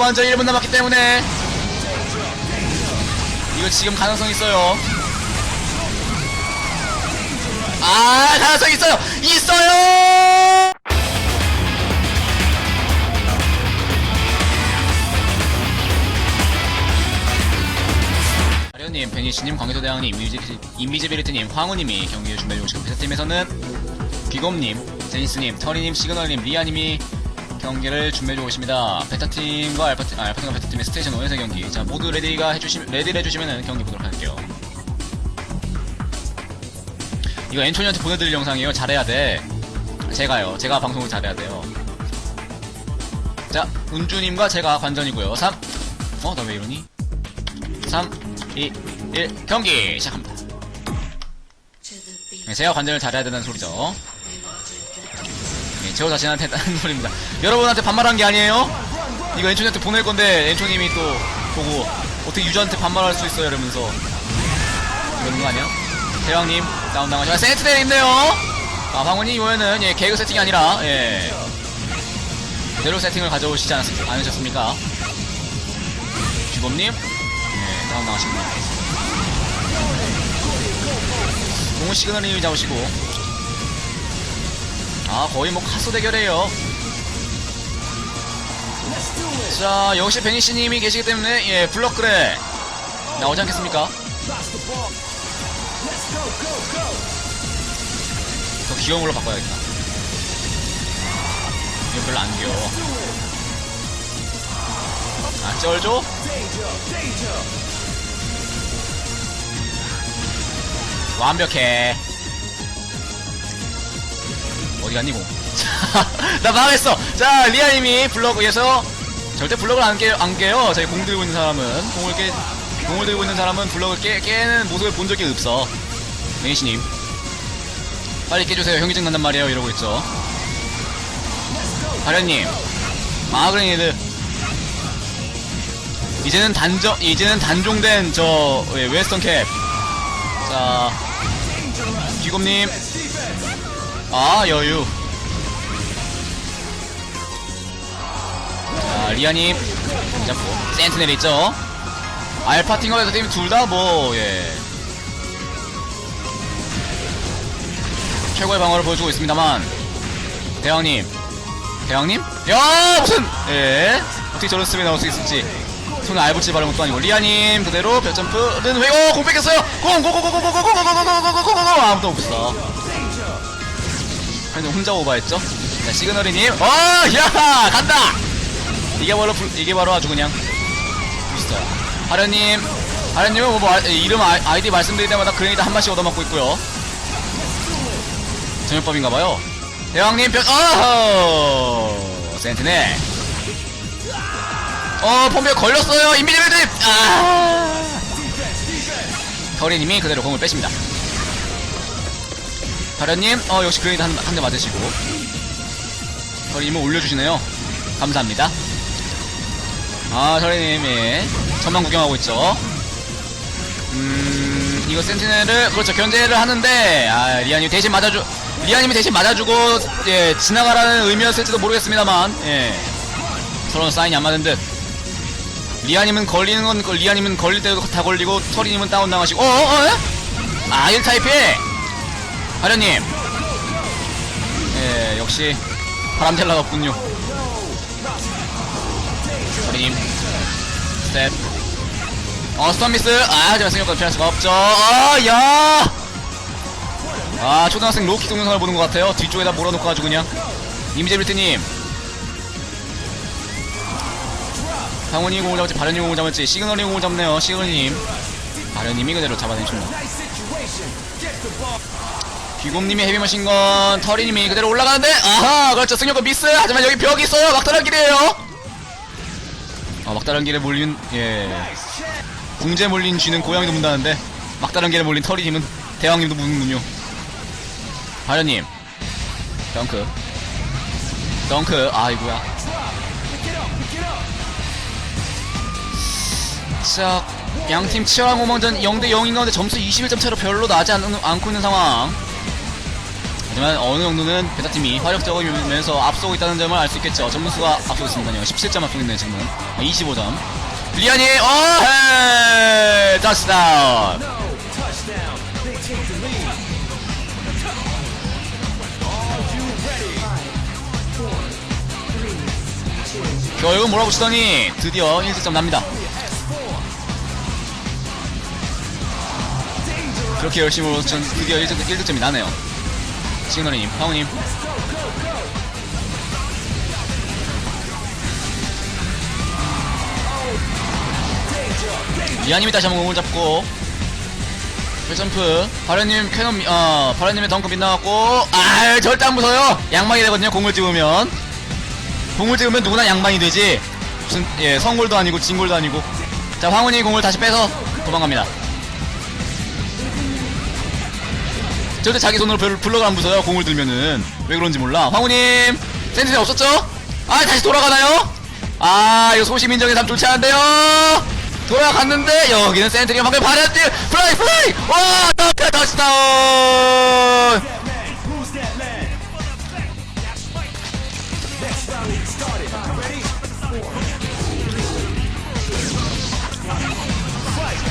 후반전 1분 남았기 때문에 이거 지금 가능성 있어요. 아 가능성 있어요. 있어요! 아련님, 베니시님, 광교대왕님, 인비지- 인비지빌리티님, 황우님이 경기에 준비해 오시고 베타팀에서는 귀검님, 제니스님, 터리님, 시그널님, 리아님이 경기를 준비해 오십니다. 베타팀과 알파팀, 아, 알파팀과 베타팀의 스테이션 5에서 경기. 자, 모두 레디가 해주시, 레디를 해주시면 경기 보도록 할게요. 이거 앤토니한테 보내드릴 영상이에요. 잘해야 돼. 제가요. 제가 방송을 잘해야 돼요. 자, 은주님과 제가 관전이고요. 3. 어, 나 왜 이러니? 3, 2, 1, 경기 시작합니다. 네, 제가 관전을 잘해야 된다는 소리죠. 네, 저 자신한테 하는 소리입니다. 여러분한테 반말한 게 아니에요? 이거 엔초니한테 보낼 건데, 엔초님이 또 보고, 어떻게 유저한테 반말할 수 있어요? 이러면서. 이러는 거 아니야? 대왕님, 다운 당하시고, 아, 세트대 있네요! 아, 방훈이 이번에는, 예, 개그 세팅이 아니라, 예. 그대로 세팅을 가져오시지 않았, 않으셨습니까? 주범님, 네, 다운 나가시고. 공은 시그널님이 잡으시고. 아, 거의 뭐 카소 대결이에요. 자, 역시 베니시님이 계시기 때문에, 예, 블럭그래. 나오지 않겠습니까? 더 귀여운 걸로 바꿔야겠다. 이거 별로 안 귀여워. 아, 쩔죠? 완벽해. 어디 갔니, 공? 나 망했어! 자, 리아님이 블럭에서 절대 블럭을 안, 깨, 안 깨요. 저희 공 들고 있는 사람은. 공을 깨, 공을 들고 있는 사람은 블럭을 깨, 깨는 모습을 본 적이 없어. 메이시님. 빨리 깨주세요. 현기증 난단 말이에요. 이러고 있죠. 가련님. 마그레니드. 이제는 단정, 이제는 단종된 저, 예, 웨스턴 캡. 자, 귀곰님. 아, 여유. 자, 리아님. 잡고. 센티넬 있죠? 알파팅어에서 팀 둘 다 뭐, 예. 최고의 방어를 보여주고 있습니다만. 대왕님. 대왕님? 야, 무슨, 예. 어떻게 저런 스텝이 나올 수 있을지. 손에 알붙이 바른 것도 아니고. 리아님, 그대로 벽점프는 회, 오, 공 뺏겼어요! 공, 공, 공, 공, 공, 공, 공, 공, 공, 공, 공, 공, 공, 공, 공, 아무도 없어. 현재 혼자 오버했죠? 자, 시그널이님. 어, 야! 간다! 이게 바로, 불- 이게 바로 아주 그냥. 미스터. 하련님. 하련님은 뭐, 말- 이름, 아이- 아이 디 말씀드릴 때마다 그레이드 한 번씩 얻어맞고 있고요. 전용법인가봐요. 대왕님, 벽, 어허! 센티넬. 어, 폼벽 걸렸어요! 인비디블 드 아! 터리님이 그대로 공을 빼십니다. 다련님, 어, 역시 그레이드 한, 한대 맞으시고. 터리님은 올려주시네요. 감사합니다. 아, 터리님이 전망 구경하고 있죠. 음, 이거 센티넬을, 그렇죠, 견제를 하는데, 아, 리아님 대신 맞아주, 리아님이 대신 맞아주고, 예, 지나가라는 의미였을지도 모르겠습니다만, 예. 서로는 사인이 안 맞은 듯. 리아님은 걸리는 건, 걸- 리아님은 걸릴 때도 다 걸리고, 터리님은 다운당하시고, 어어, 어, 어? 아, 1타입에! 하련님. 예, 역시, 바람텔라가 없군요. 터리님. 스텝. 어, 스턴 미스. 아, 하지만 생각보다 피할 수가 없죠. 아, 야! 아, 초등학생 로키 동영상을 보는 것 같아요. 뒤쪽에다 몰아놓고 가지고 그냥. 이미제빌트님. 상훈이 공을 잡을지, 바련이 공을 잡을지, 시그널이 공을 잡네요. 시그널님. 바련님이 그대로 잡아내줍니다. 귀곰님이 헤비머신건, 터리님이 그대로 올라가는데, 아하! 그렇죠. 승려권 미스! 하지만 여기 벽이 있어요! 막다른 길이에요! 아, 막다른 길에 몰린, 예. 궁제 몰린 쥐는 고양이도 문다는데, 막다른 길에 몰린 터리님은 대왕님도 무는군요. 바련님. 덩크. 덩크. 아이고야. 자, 양팀 치열한 공방전 0대 0인 가운데 점수 21점 차로 별로 나지 않, 않고 있는 상황. 하지만 어느 정도는 베타팀이 화력적이면서 앞서고 있다는 점을 알 수 있겠죠. 점수가 앞서고 있습니다요. 17점 앞서고 있네요, 지금은. 아, 25점. 리안이, 어, 헤! 터치다운! 결국 몰아붙이더니 드디어 1득점 납니다. 그렇게 열심히 몰아붙인 드디어 1득, 1득점이 나네요. 시그널님, 황우님. 리아님이 다시 한번 공을 잡고. 점프. 바련님 캐논 어 바련님의 덩크 빗나갔고. 아 절대 안 무서워요. 양망이 되거든요 공을 찍으면. 공을 찍으면 누구나 양반이 되지. 무슨 예 성골도 아니고 진골도 아니고. 자 황훈이 공을 다시 빼서 도망갑니다 절대 자기 손으로 별 블럭을 안 부숴요 공을 들면은 왜 그런지 몰라 황훈님 센트리 없었죠? 아 다시 돌아가나요? 아 이거 소심 인정의 삶 좋지 않은데요 돌아갔는데 여기는 센트리가 방금 발했지 플라이 플라이 와 덩크 터치다운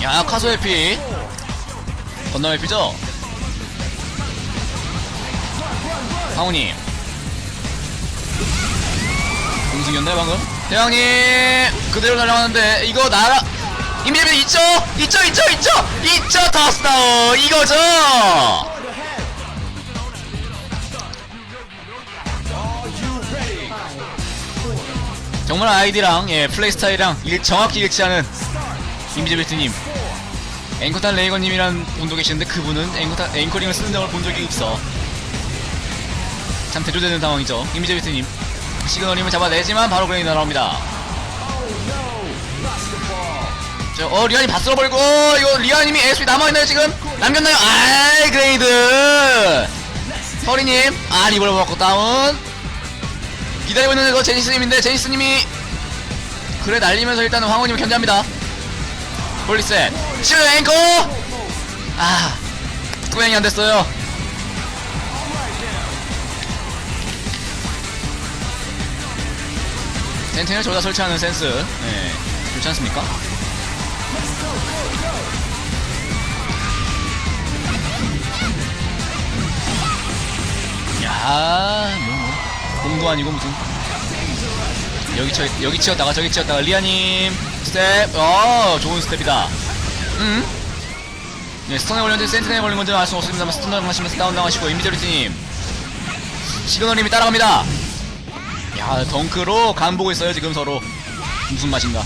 야 카소 해피 건너 해피죠? 황훈님 공승이었나요 방금? 대왕님 그대로 날아가는데 이거 나라 이미지 있죠? 있죠 있죠 있죠? 있죠 터스다운. 이거죠? 정말 아이디랑 예 플레이 스타일이랑 일, 정확히 일치하는 이미지벨트님. 앵커탄 레이건님이란 분도 계시는데 그분은 앵커탄, 앵커링을 쓰는 적을 본 적이 없어 참 대조되는 상황이죠. 이미지벨트님. 시그널님을 잡아내지만 바로 그레이 날아옵니다. 저, 어 리안이 다 쓸어버리고 이거 리안님이 SP 남아있나요 지금? 남겼나요? 아이 그레이드! 서리님 아 리버를 먹고 다운. 기다리고 있는 거 제니스님인데 제니스님이 그래 날리면서 일단은 황호님을 견제합니다. 폴리셋 슈 앵커! 아 투행이 안됐어요 센팅을 저다 설치하는 센스 네 좋지 않습니까? 야, 뭐, 뭐. 공도 아니고 무슨. 여기 쳐, 여기 치었다가 저기 치었다가 리아님 스텝, 어, 좋은 스텝이다. 음? 네, 스턴에 걸렸는데 센트에 걸린 건지 알수 없습니다만 스턴 당하시면서 다운 당하시고 임미저리티님 시그널님이 따라갑니다. 야, 덩크로 간 보고 있어요 지금 서로. 무슨 맛인가.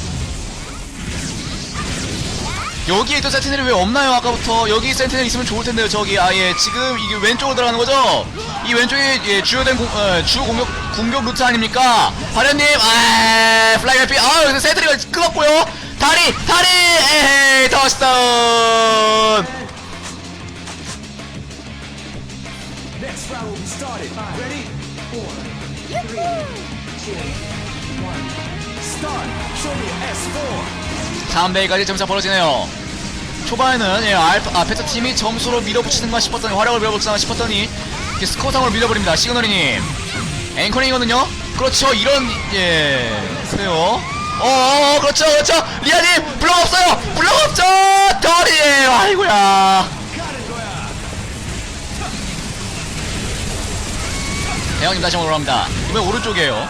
여기에 또 센티넬이 왜 없나요 아까부터? 여기 센티넬 있으면 좋을 텐데요 저기. 아예 지금 이게 왼쪽으로 들어가는 거죠? 이 왼쪽이 예, 주요된 공, 어, 주 공격 공격 루트 아닙니까? 바련님 아 플라이 해피 아 여기서 센트리가 끊었고요. 다리 다리 에헤이 터치다 S4. 3배까지 점차 벌어지네요. 초반에는 예, 알파, 아, 페타 팀이 점수로 밀어붙이는가 싶었더니 활약을 밀어붙이는가 싶었더니 스코어상으로 밀어버립니다. 시그널이님. 앵커링이거든요? 그렇죠. 이런 예 그래요. 어어 그렇죠 그렇죠. 리아님 블럭 없어요. 블럭 없죠. 더리 아이고야. 대왕님 다시 한번 올라갑니다. 이번엔 오른쪽이에요.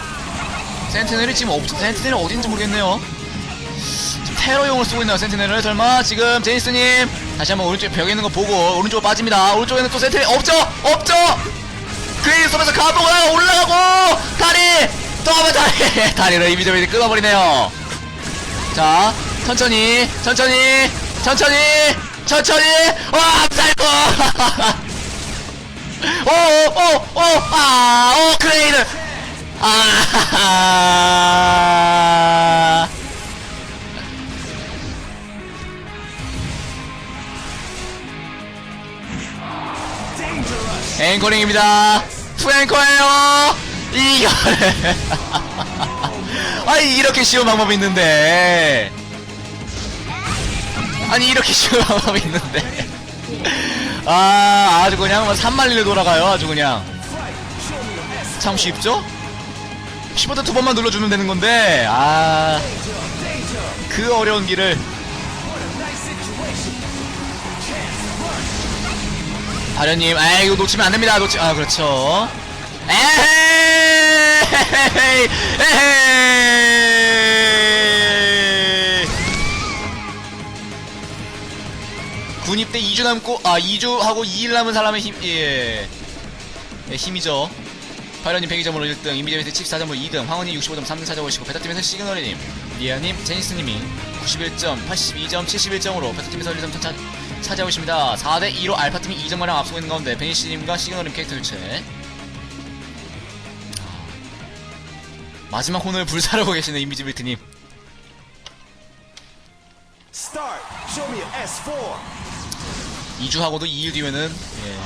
센티넬이 지금 없 센티넬이 어딘지 모르겠네요 테러용을 쓰고 있나요 센티넬을. 설마 지금 제니스님 다시 한번 오른쪽 벽에 있는 거 보고 오른쪽으로 빠집니다. 오른쪽에는 또 센티넬 없죠? 없죠? 그레이 쏘면서 가보가 올라가고 다리! 또 한번 다리! 다리를 이미저미리 끊어버리네요. 자 천천히 천천히 천천히 천천히! 와 살고! 오오오아 오 그레이드! 아 앵커링입니다. 투 앵커예요. 이거를. 아니 이렇게 쉬운 방법이 있는데. 아니 이렇게 쉬운 방법이 있는데. 아, 아주 그냥 뭐 산만리를 돌아가요. 아주 그냥. 참 쉽죠? 시버튼 두 번만 눌러주면 되는 건데, 아, 그 어려운 길을. 아련님, 아 이거 놓치면 안 됩니다. 놓치, 아 그렇죠. 에헤이, 에헤이. 군 입대 2주 남고, 아 2주 하고 2일 남은 사람의 힘, 예, 예 힘이죠. 파이런님 102점으로 1등, 이미디메이트 74점으로 2등, 황원님 65점 3등 찾아오시고, 베타팀에서 시그널님, 리아님, 제니스님이 91점, 82점, 71점으로 베타팀에서 1점 차, 찾아오십니다. 4대2로 알파팀이 2점가량 앞서고 있는 가운데, 베니시님과 시그널님 캐릭터 교체. 아, 마지막 혼을 불사르고 계시는 이미지빌트님. Start. Show me your S4. 2주 하고도 2일 뒤면은, 예.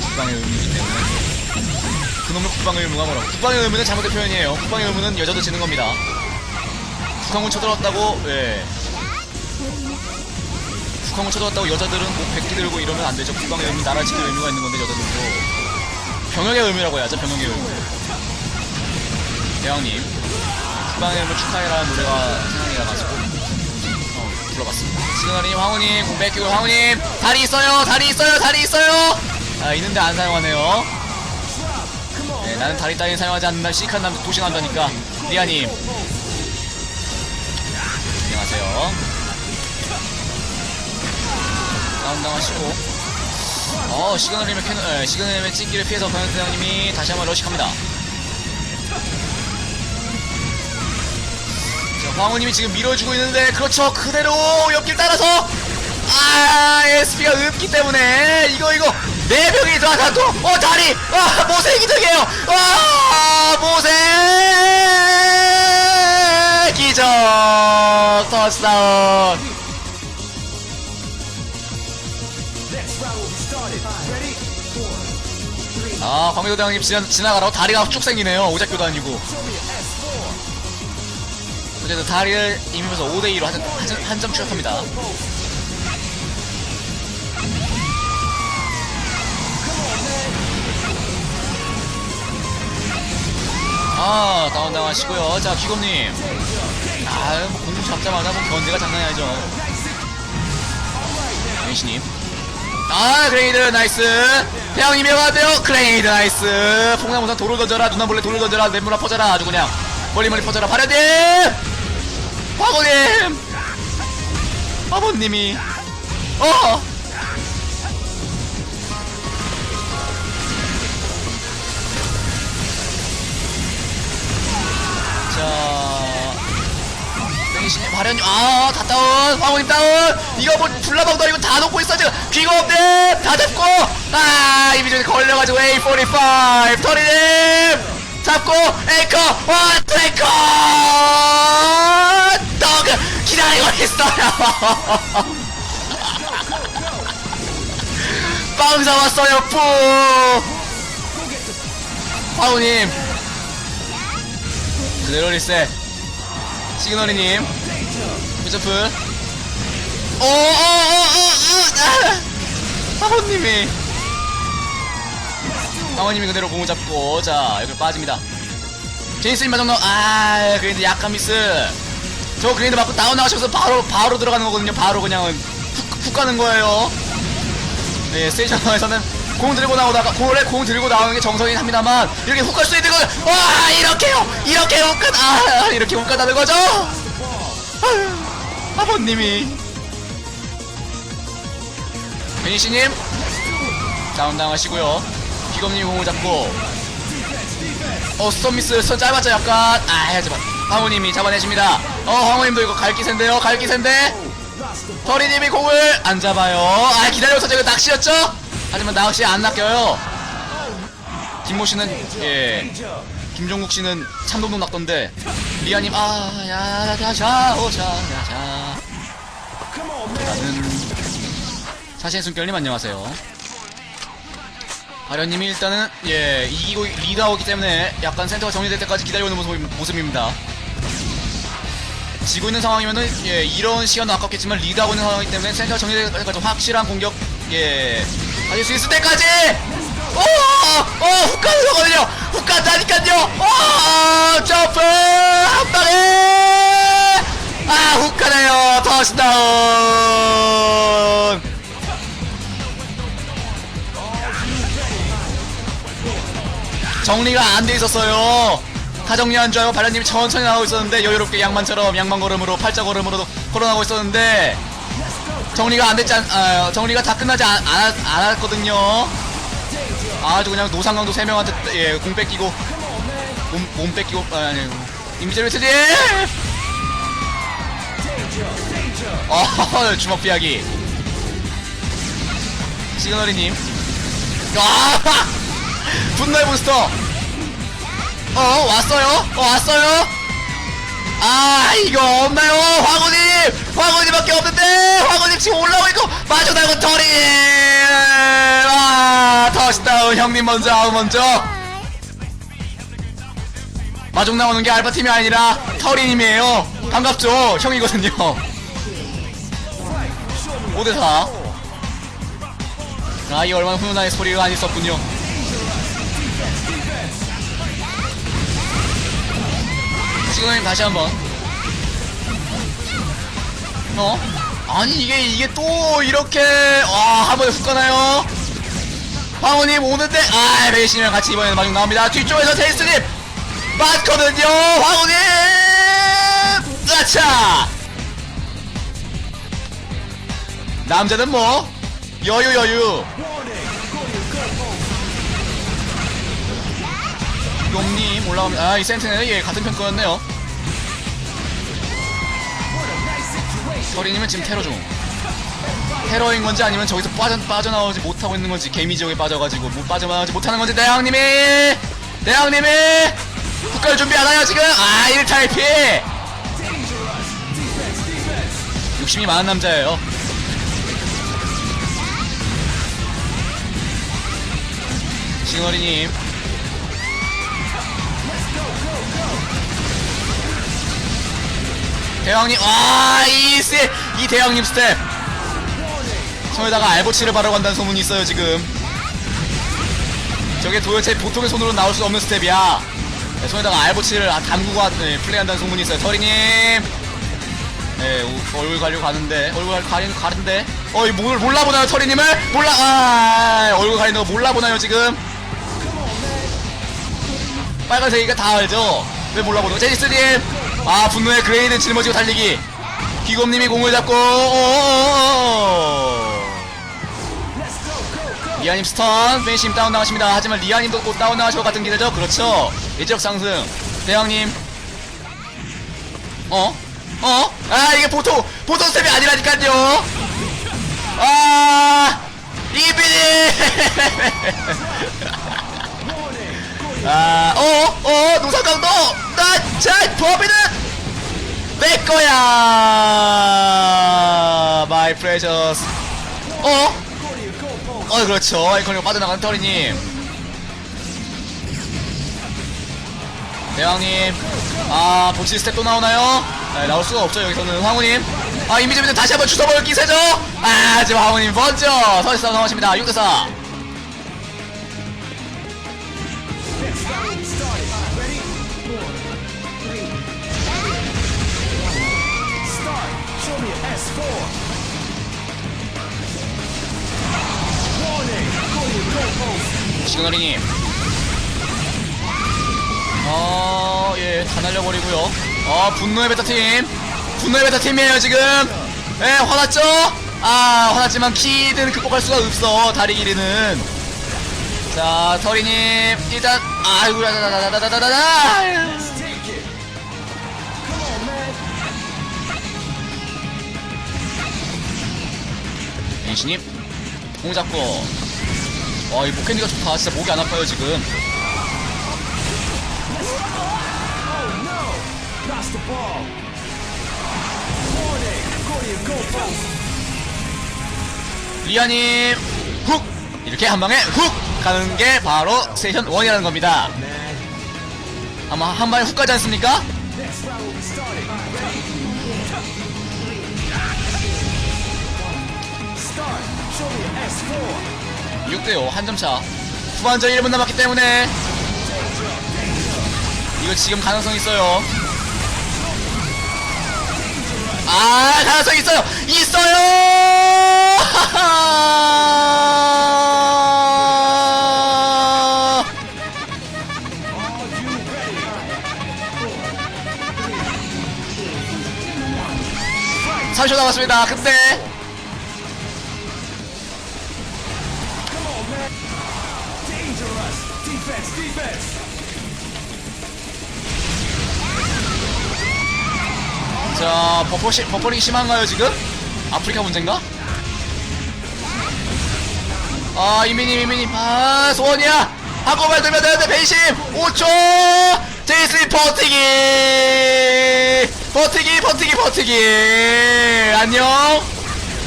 국방의 의무이기 때문에. 그놈의 국방의 의무가 뭐라고. 국방의 의무는 잘못된 표현이에요. 국방의 의무는 여자도 지는 겁니다. 북한군 쳐들어왔다고, 예. 북한군 쳐들어왔다고 여자들은 뭐 백기 들고 이러면 안 되죠. 국방의 의무, 나라 지킬 의무가 있는 건데, 여자들도. 병역의 의무라고 해야죠, 병역의 의무. 대왕님, 국방의 의무 축하해라는 노래가 생각이 나가지고, 어, 불러봤습니다. 시그널님, 황우님, 공백 끼고 황우님, 다리 있어요, 다리 있어요, 다리 있어요! 아, 있는데 안 사용하네요. 네, 나는 다리 따윈 사용하지 않는다. 시크한 남 도시한다니까. 리아님. 안녕하세요. 다운당하시고. 어, 시그널님의 캐논, 에, 시그널님의 찢기를 피해서 변현대장님이 다시 한번 러시합니다. 자, 황우님이 지금 밀어주고 있는데, 그렇죠. 그대로 옆길 따라서 아, SP가 없기 때문에 이거 이거 네 명이 들어가도 어 다리 아 모세 기적이에요. 아 모세 기적 터스다운. 아 광배도 대왕님 지나, 지나가라고 다리가 쭉 생기네요. 오작교도 아니고. Show me your S4. 어쨌든 다리를 이미면서 5대2로 한, 한, 한 점 추격합니다. 아, 다운다운 하시고요. 자, 귀검님. 아, 뭐 공부 잡자마자 뭐 견제가 장난이 아니죠. 메이시님. 아, 그레이드 나이스. 태양님이 와도요. 그레이드 나이스. 풍나무산 돌을 던져라. 누나 몰래 돌을 던져라. 냇물아 퍼져라. 아주 그냥 멀리 멀리 퍼져라. 발현님. 화고님. 아버님이. 어. 자. 땡신님 발현님 아, 다 다운. 황호님 다운. 이거 뭐 불나방도 아니고 다 놓고 있어 지금. 귀가 없네. 다 잡고. 아, 이미전에 걸려가지고 A45 터리님 잡고 에이커 원 트래커 떡 기다리고 있어요. 빵 잡았어요. 뿌. 그대로 리셋. 시그널이님. 후저프. 오오오오오 사모님이. 사모님이 그대로 공을 잡고 자 여기 빠집니다. 제이스님 마정도 아 그래도 약간 미스. 저 그레이드 맞고 다운 나가셔서 바로 바로 들어가는 거거든요. 바로 그냥 훅, 훅 가는 거예요. 네, 스테이션 에서는 공 들고 나오다가 공을 공 들고 나오는 게 정석이긴 합니다만 이렇게 훅 갈 수 있는 거는 와 이렇게요! 이렇게 훅가 아 이렇게 훅 가다는 거죠? 아유, 아버님이. 베니시님 다운 당하시고요. 비검님 공을 잡고. 어 스톰미스 선 짧았죠 약간? 아 하지만. 황호님이 잡아내십니다. 어 황호님도 이거 갈기세인데요 갈기세인데? 터리님이 공을 안 잡아요. 아 기다려서 제가 낚시였죠? 하지만 낚시 안 낚여요. 김모 씨는 예, 김종국 씨는 참동동 낚던데 리아님 아야자자 오자야자 Come on, man. 나는 사신 숨결님 안녕하세요. 아련님이 일단은 예 이기고 리드하기 때문에 약간 센터가 정리될 때까지 기다려오는 모습, 모습입니다. 지고 있는 상황이면은 예, 이런 시간도 아깝겠지만 리드하고 있는 상황이기 때문에 센터 정리될 때까지 확실한 공격 예 가질 수 있을 때까지 오! 어! 훅 가는 거거든요! 훅 간다니까요! 오! 점프! 한 방에! 아, 훅 가네요! 터치다운! 정리가 안 돼 있었어요. 다 정리한 줄 알고 발현님이 천천히 나가고 있었는데 여유롭게 양만처럼 양만 걸음으로 팔자 걸음으로 걸어나고 있었는데 정리가 안 됐지 않, 아, 정리가 다 끝나지 않, 않, 않았거든요. 아주 그냥 노상강도 세 명한테 예, 공 뺏기고 몸, 몸 뺏기고 아, 아니 이미지를 트디 어 주먹 피하기. 시그널이님. 아 분노의 몬스터. 어 왔어요? 어 왔어요 아 이거 없나요? 황우님! 황우님밖에 없는데! 황우님 지금 올라오고 빠져나고 터리 아 터치다운 형님 먼저 아우 먼저. 마중 나오는 게 알바팀이 아니라 터리님이에요. 반갑죠? 형이거든요. 5대4 아 이게 얼마나 훈훈한 소리가 안 있었군요 그널님 다시 한번. 어? 아니 이게 이게 또 이렇게 와한 번에 훅 가나요? 황호님 오는데 아 레이시랑 같이 이번에는 마중 나옵니다. 뒤쪽에서 테이스님! 맞거든요 황호님! 아차! 남자는 뭐? 여유 여유. 용님 올라갑니다. 아이 센트는 예 같은 편 거였네요 서리님은 지금 테러 중. 테러인 건지 아니면 저기서 빠져, 빠져나오지 못하고 있는 건지 개미 지옥에 빠져가지고 못 빠져나오지 못하는 건지. 대왕님이! 대왕님이! 국가를 준비하나요 지금? 아 1탈 피! 욕심이 많은 남자예요. 싱어리님 대왕님 아이 세, 이 대왕님 스텝. 손에다가 알보치를 바르고 간다는 소문이 있어요 지금. 저게 도대체 보통의 손으로 나올 수 없는 스텝이야. 네, 손에다가 알보치를 아- 담그고 하- 네, 플레이한다는 소문이 있어요. 터리님! 네, 오- 얼굴 가리고 가는데 얼굴 가리는 가는데. 어, 이 뭘 몰라보나요 터리님을? 몰라 아 얼굴 가리는 거 몰라보나요 지금? 빨간색이니까 다 알죠? 왜 몰라보는 거 제니스님 아 분노의 그레이드 짊어지고 달리기. 기곰님이 공을 잡고 오오오오. 리아님 스턴 팬심 다운 나가십니다. 하지만 리아님도 곧 다운 나가실 것 같은 기대죠? 그렇죠. 예적 상승. 대왕님. 어? 어? 아 이게 보통 보통 스텝이 아니라니까요. 아 이비니 아, 어, 어, 노사강도, 나, 자, 버비는 내 거야, 마이 프레셔스. 어, 어, 그렇죠. 아이콘이고 빠져나간 터리님. 대왕님, 아, 복시 스텝 또 나오나요? 네, 나올 수가 없죠, 여기서는. 황우님. 아, 이미지는 다시 한번 주워볼 기세죠? 아, 지금 황우님 먼저 서지싸움 나오십니다. 6대4. 그나리님 아, 예, 다 날려버리고요. 어, 분노의 베타팀. 분노의 베타팀이에요, 지금. 예, 화났죠? 아, 화났지만 키드는 극복할 수가 없어, 다리 길이는. 자, 터리님, 일단, 아이고, 라다다다다다다다! 엔신님, 공 잡고. 와, 이 목캔디가 좋다. 진짜 목이 안 아파요, 지금. 리아님, 훅! 이렇게 한 방에 훅! 가는 게 바로 세션 1이라는 겁니다. 아마 한 방에 훅 가지 않습니까? 6대5 한 점 차. 후반전 1분 남았기 때문에 이거 지금 가능성 있어요. 아 가능성 있어요. 있어요. 30초 남았습니다. 근데 자 버퍼 시, 버퍼링 심한가요 지금? 아프리카 문제인가? 아 이민님 이민님 아 소원이야! 말 들면 되는데 배심! 5초! 제이슨 버티기! 버티기 버티기 버티기! 안녕!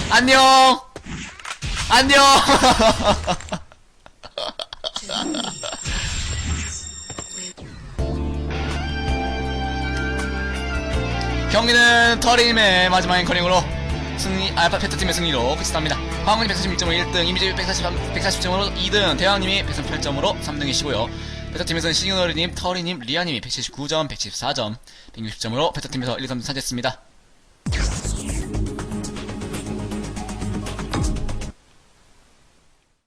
안녕! 안녕 경기는 터리님의 마지막 앵커링으로 승리, 알파 페트팀의 승리로 끝이 납니다. 황원이 141점으로 1등, 이미지 140, 140점으로 2등, 대왕님이 138점으로 3등이시고요. 페트팀에서는 시그너리님, 터리님, 리아님이 179점, 174점, 160점으로 페트팀에서 1, 2, 3등 차지했습니다.